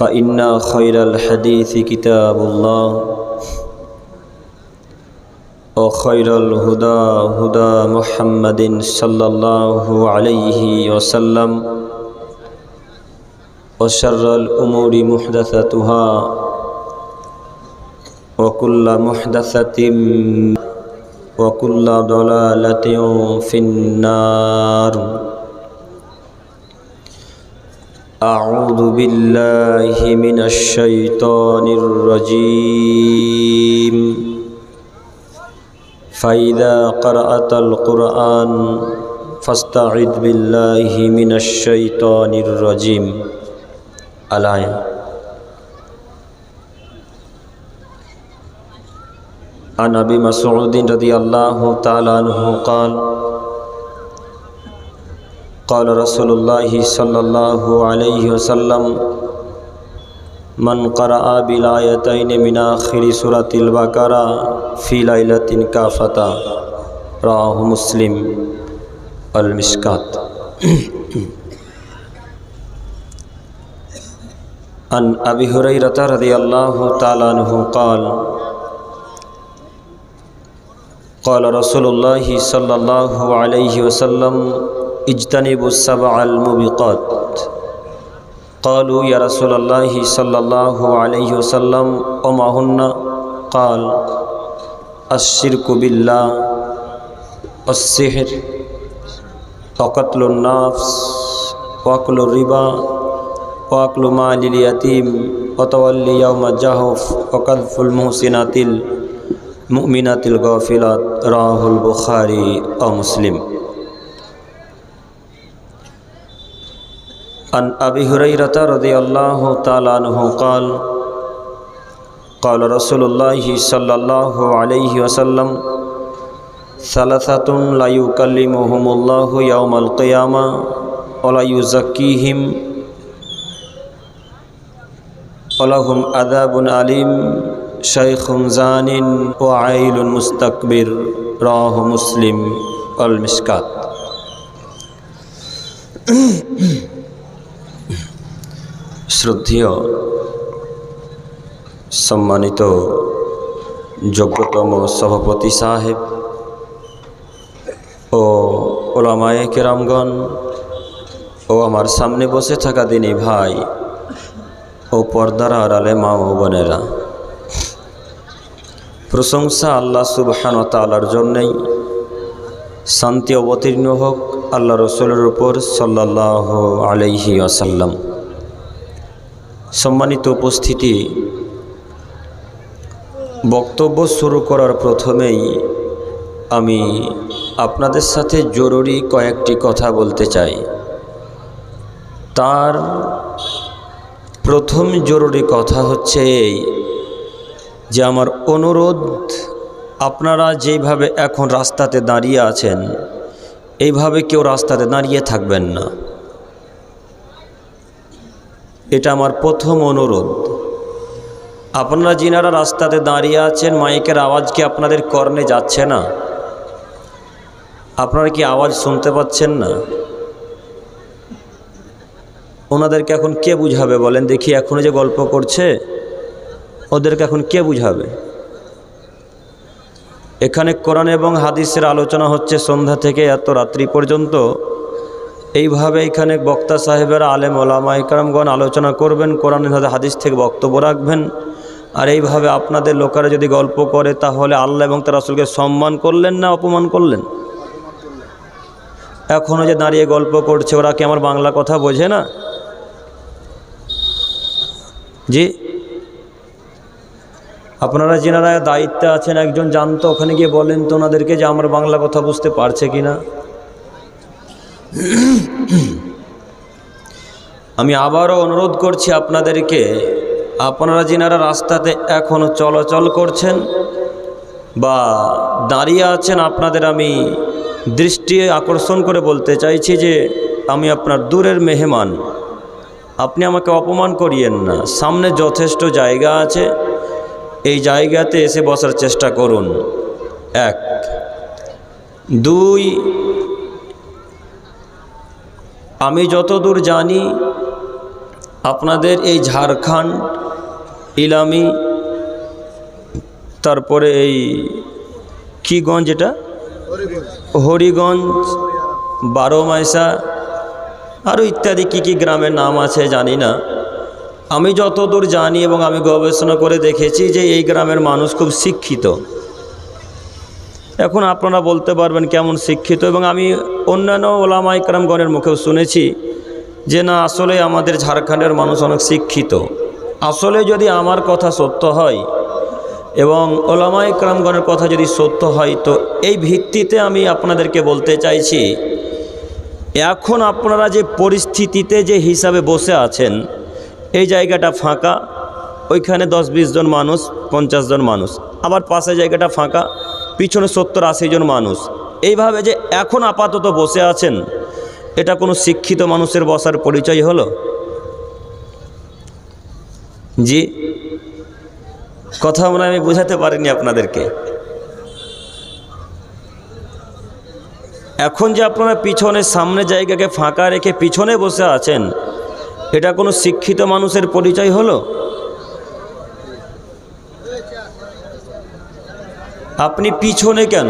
فإن خير الحديث كتاب الله وخير الهدى هدى محمد صلى الله عليه وسلم وشر الأمور محدثتها وكل محدثة وكل ضلالة في النار أعوذ بالله من الشيطان الرجيم فإذا قرأت القرآن فاستعذ بالله من الشيطان الرجيم الآية عن أبي مسعود رضي الله تعالى عنه قال قال رسول الله صلى الله عليه وسلم من قرأ بالآيتين من آخر سورة البقرة في ليلة كافة رواه مسلم المشكات عن أبي هريرة رضي الله تعالى عنه قال قال رسول الله صلى الله عليه وسلم اجتنبوا السبع الموبقات. قالوا يا رسول الله صلى الله عليه وسلم وما هن؟ قال الشرك بالله والسحر وقتل النفس وأكل الربا وأكل مال اليتيم وتولي يوم الجهف وقذف المحسنات المؤمنات الغافلات. راه البخاري ومسلم. عن أبي هريرة رضي الله تعالى عنه قال قال رسول الله صلى الله عليه وسلم ثلاثة لا يكلمهم الله يوم القيامة ولا يزكيهم ولهم عذاب أليم شيخ زان وعيل مستكبر راه مسلم والمشكات শ্রদ্ধেয়, সম্মানিত যোগ্যতম সভাপতি সাহেব ও ওলামায়ে কেরামগণ ও আমার সামনে বসে থাকা দিনী ভাই ও পর্দার আড়ালে মা ও বোনেরা। প্রশংসা আল্লাহ সুবহান তালার জন্যেই শান্তি অবতীর্ণ হোক আল্লাহ রসুলের উপর সাল্লাহ আলাইহি আসাল্লাম সম্মানিত উপস্থিতি, বক্তব্য শুরু করার প্রথমেই আমি আপনাদের সাথে জরুরি কয়েকটি কথা বলতে চাই। তার প্রথম জরুরি কথা হচ্ছে এই যে আমার অনুরোধ, আপনারা যেইভাবে এখন রাস্তাতে দাঁড়িয়ে আছেন, এইভাবে কেউ রাস্তাতে দাঁড়িয়ে থাকবেন না। এটা আমার প্রথম অনুরোধ। আপনারা যিনারা রাস্তাতে দাঁড়িয়ে আছেন, মাইকের আওয়াজ কি আপনাদের কর্ণে যাচ্ছে না? আপনারা কি আওয়াজ শুনতে পাচ্ছেন না? ওনাদেরকে এখন কে বুঝাবে বলেন? দেখি এখনও যে গল্প করছে, ওদেরকে এখন কে বুঝাবে? এখানে কোরআন এবং হাদিসের আলোচনা হচ্ছে সন্ধ্যা থেকে এত রাত্রি পর্যন্ত। এইভাবে এখানে বক্তা সাহেবেরা, আলেম, ওলামা ইকরামগণ আলোচনা করবেন কোরআন হাদিস থেকে বক্তব্য রাখবেন। আর এইভাবে আপনাদের লোকেরা যদি গল্প করে, তাহলে আল্লাহ এবং তার রাসুলকে সম্মান করলেন না অপমান করলেন? এখনও যে দাঁড়িয়ে গল্প করছে, ওরা কি আমার বাংলা কথা বোঝে না? জি? আপনারা যেনারা দায়িত্বে আছেন, একজন জানতো, ওখানে গিয়ে বলেন তো ওনাদেরকে যে আমার বাংলা কথা বুঝতে পারছে কি না আমি আবারও অনুরোধ করছি আপনাদেরকে, আপনারা যিনারা রাস্তাতে এখনও চলাচল করছেন বা দাঁড়িয়ে আছেন, আপনাদের আমি দৃষ্টি আকর্ষণ করে বলতে চাইছি যে আমি আপনার দূরের মেহমান। আপনি আমাকে অপমান করিয়েন না। সামনে যথেষ্ট জায়গা আছে। এই জায়গাতে এসে বসার চেষ্টা করুন। এক। দুই আমি যতদূর জানি, আপনাদের এই ঝাড়খণ্ড, ইলামি, তারপরে এই কি গঞ্জ এটা? হরিগঞ্জ বারোমাইশা আরও ইত্যাদি কি কি গ্রামের নাম আছে জানি না। আমি যতদূর জানি এবং আমি গবেষণা করে দেখেছি যে এই গ্রামের মানুষ খুব শিক্ষিত। এখন আপনারা বলতে পারবেন কেমন শিক্ষিত এবং আমি অন্যান্য ওলামা ইকরামগণের মুখেও শুনেছি যে না, আসলে আমাদের ঝাড়খণ্ডের মানুষ অনেক শিক্ষিত। আসলে যদি আমার কথা সত্য হয় এবং ওলামা ইকরামগণের কথা যদি সত্য হয়, তো এই ভিত্তিতে আমি আপনাদেরকে বলতে চাইছি, এখন আপনারা যে পরিস্থিতিতে যে হিসাবে বসে আছেন, এই জায়গাটা ফাঁকা, ওইখানে দশ বিশ জন মানুষ, পঞ্চাশ জন মানুষ। আবার পাশে জায়গাটা ফাঁকা পিছনে সত্তর আশি জন মানুষ। এইভাবে যে এখন আপাতত বসে আছেন, এটা কোনো শিক্ষিত মানুষের বসার পরিচয় হলো? জি, কথা মনে আমি বোঝাতে পারিনি আপনাদেরকে। এখন যে আপনারা পিছনে সামনে জায়গাকে ফাঁকা রেখে পিছনে বসে আছেন, এটা কোনো শিক্ষিত মানুষের পরিচয় হলো? আপনি পিছনে কেন?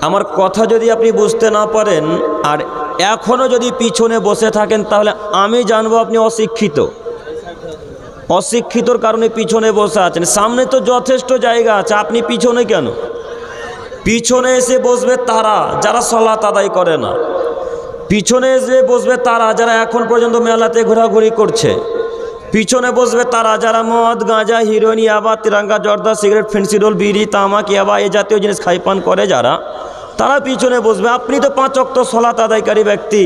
আমার কথা যদি আপনি বুঝতে না পারেন, আর এখনও যদি পিছনে বসে থাকেন, তাহলে আমি জানব আপনি অশিক্ষিত। অশিক্ষিতর কারণে পিছনে বসে আছেন। সামনে তো যথেষ্ট জায়গা আছে। আপনি পিছনে কেন? পিছনে এসে বসবে তারা, যারা সলাত আদায় করে না। পিছনে এসে বসবে তারা, যারা এখন পর্যন্ত মেলাতে ঘোরাঘুরি করছে। পিছনে বসবে তারা যারা মদ, গাঁজা, হিরোইন, ইয়াবা, তিরাঙ্গা, জর্দা, সিগারেট, ফেন্সিডোল, বিড়ি, তামাক, ইয়াবা এই জাতীয় জিনিস খাইপান করে যারা, তারা পিছনে বসবে। আপনি তো পাঁচ অক্ত সলাত আদায়কারী ব্যক্তি।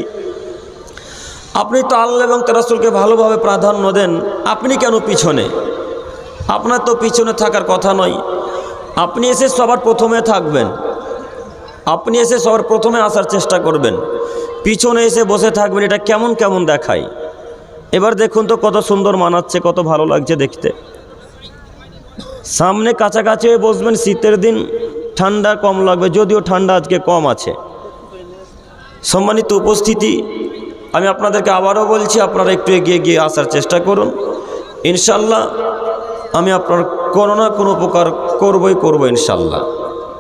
আপনি তো আল্লাহ এবং তেরাসুলকে ভালোভাবে প্রাধান্য দেন। আপনি কেন পিছনে? আপনার তো পিছনে থাকার কথা নয়। আপনি এসে সবার প্রথমে থাকবেন। আপনি এসে সবার প্রথমে আসার চেষ্টা করবেন। পিছনে এসে বসে থাকবেন, এটা কেমন কেমন দেখায়? এবার দেখুন তো কত সুন্দর মানাচ্ছে, কত ভালো লাগছে দেখতে। সামনে কাছাকাছি হয়ে বসবেন, শীতের দিন ঠান্ডা কম লাগবে, যদিও ঠান্ডা আজকে কম আছে। সম্মানিত উপস্থিতি, আমি আপনাদেরকে আবারও বলছি, আপনারা একটু এগিয়ে গিয়ে আসার চেষ্টা করুন। ইনশাল্লাহ, আমি আপনার কোনো না কোনো উপকার করবই করব ইনশাল্লাহ।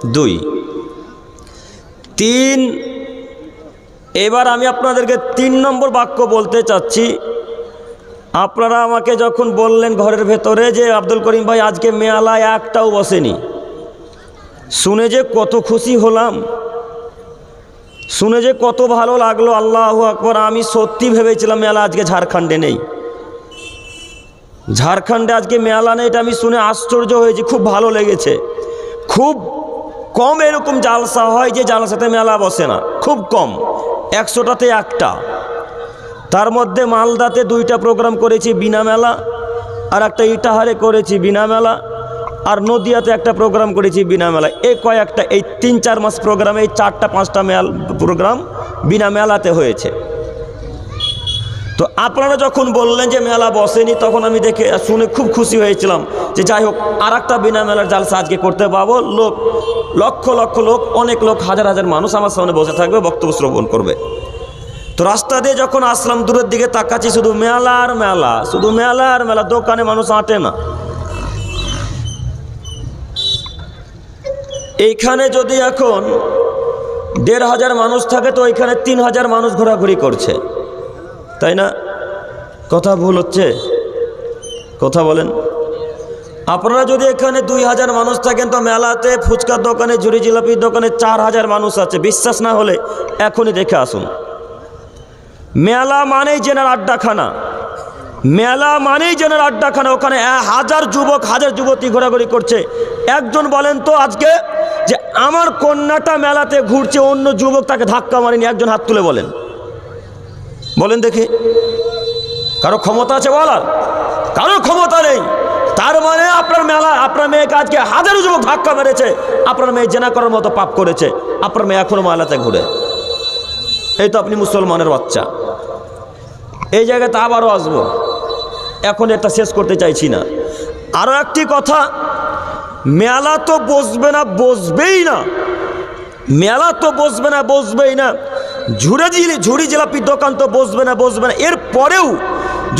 দুই। তিন, এবার আমি আপনাদেরকে তিন নম্বর বাক্য বলতে চাচ্ছি আপনারা আমাকে যখন বললেন ঘরের ভেতরে যে আব্দুল করিম ভাই আজকে মেয়ালায় একটাও বসেনি, শুনে যে কত খুশি হলাম, শুনে যে কত ভালো লাগল, আল্লাহ আকবর, আমি সত্যি ভেবেছিলাম মেলা আজকে ঝাড়খণ্ডে নেই। ঝাড়খণ্ডে আজকে মেলা নেই, এটা আমি শুনে আশ্চর্য হয়েছি, খুব ভালো লেগেছে। খুব কম এরকম জালসা হয় যে জালসাতে মেলা বসে না, খুব কম, একশোটাতে একটা। তার মধ্যে মালদাতে দুইটা প্রোগ্রাম করেছি বিনা মেলা, আর একটা ইটাহারে করেছি বিনা মেলা, আর নদিয়াতে একটা প্রোগ্রাম করেছি বিনা মেলা। এই কয়েকটা, এই তিন চার মাস প্রোগ্রামে এই চারটা, পাঁচটা মেল প্রোগ্রাম বিনা মেলাতে হয়েছে। তো আপনারা যখন বললেন যে মেলা বসেনি, তখন আমি দেখে শুনে খুব খুশি হয়েছিলাম যে যাই হোক আর একটা বিনা মেলার জালসা আজকে করতে পাবো। লোক, লক্ষ লক্ষ লোক, অনেক লোক, হাজার হাজার মানুষ আমার সামনে বসে থাকবে, বক্তব্য শ্রবণ করবে। তো রাস্তা দিয়ে যখন আসলাম, দূরের দিকে তাকাচ্ছি, শুধু মেলা আর মেলা, শুধু মেলা আর মেলা, দোকানে মানুষ আঁটে না। এইখানে যদি এখন দেড় হাজার মানুষ থাকে, তো ওইখানে তিন হাজার মানুষ ঘোরাঘুরি করছে। তাই না? কথা ভুল হচ্ছে? কথা বলেন। আপনারা যদি এখানে দুই হাজার মানুষ থাকেন, তো মেলাতে ফুচকার দোকানে, ঝুড়ি জিলাপির দোকানে চার হাজার মানুষ আছে। বিশ্বাস না হলে এখনই দেখে আসুন। মেলা মানেই জেনার আড্ডাখানা। মেলা মানেই জেনার আড্ডাখানা, ওখানে হাজার যুবক, হাজার যুবতী ঘোরাঘুরি করছে। একজন বলেন তো আজকে যে আমার কন্যাটা মেলাতে ঘুরছে, অন্য যুবক তাকে ধাক্কা মারেনি, একজন হাত তুলে বলেন। বলেন দেখি, কারও ক্ষমতা আছে বলার? কারও ক্ষমতা নেই। তার মানে আপনার মেলা, আপনার মেয়েকে আজকে হাজারো যুবক ধাক্কা মেরেছে। আপনার মেয়ে জেনা করার মতো পাপ করেছে। আপনার মেয়ে এখনও মেলাতে ঘুরে। এই তো আপনি মুসলমানের বাচ্চা। এই জায়গাতে আবারও আসব। এখন এটা শেষ করতে চাইছি না। আরও একটি কথা, মেলা তো বসবে না, বসবেই না। মেলা তো বসবে না, বসবেই না। ঝুড়ে জিলি, ঝুড়ি জিলাপির দোকান তো বসবে না বসবে না। এর পরেও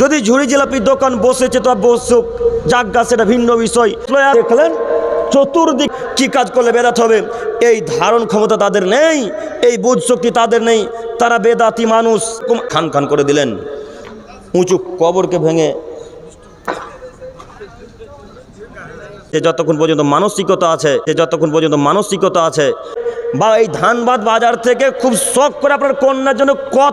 যদি ঝুড়ি জিলাপির দোকান বসেছে, তো বসুক। যাজ্ঞা সেটা ভিন্ন বিষয়। দেখলেন, চতুর্দিক কি কাজ করলে বেদাত হবে, এই ধারণ ক্ষমতা তাদের নেই, এই বোধ শক্তি তাদের নেই। তারা বেদাতি মানুষ। খান খান করে দিলেন। উঁচু কবরকে ভেঙে। যে যতক্ষণ পর্যন্ত মানসিকতা আছে যে যতক্ষণ পর্যন্ত মানসিকতা আছে, বা এই ধানবাদ বাজার থেকে খুব শখ করে আপনার কন্যার জন্য কত